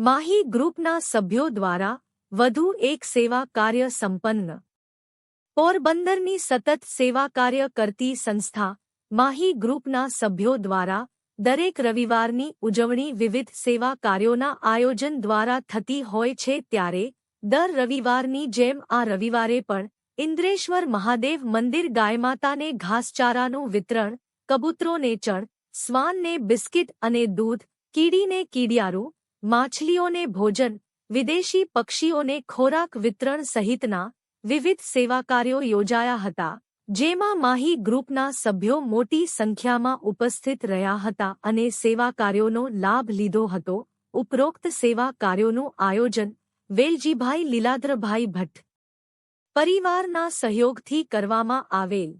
માહી ગ્રુપના સભ્યો દ્વારા વધુ એક સેવા કાર્ય સંપન્ન પોરબંદરની સતત સેવા કાર્ય કરતી સંસ્થા માહી ગ્રુપના સભ્યો દ્વારા દરેક રવિવારની ઉજવણી વિવિધ સેવા કાર્યોના આયોજન દ્વારા થતી હોય છે ત્યારે દર રવિવારની જેમ આ રવિવારે પણ ઇન્દ્રેશ્વર મહાદેવ મંદિર ગાયમાતાને ઘાસચારાનું વિતરણ કબૂતરોને ચણ શ્વાનને બિસ્કિટ અને દૂધ કીડીને કીડિયારું માછલીઓને ભોજન, વિદેશી પક્ષીઓને ખોરાક વિતરણ સહિતના વિવિધ સેવા કાર્યો યોજાયા હતા, જેમાં માહી ગ્રુપના સભ્યો મોટી સંખ્યામાં ઉપસ્થિત રહ્યા હતા અને સેવા કાર્યોનો લાભ લીધો હતો. ઉપરોક્ત સેવા કાર્યોનું આયોજન વેલજીભાઈ લીલાદ્રભાઈ ભટ્ટ પરિવારના સહયોગથી કરવામાં આવેલ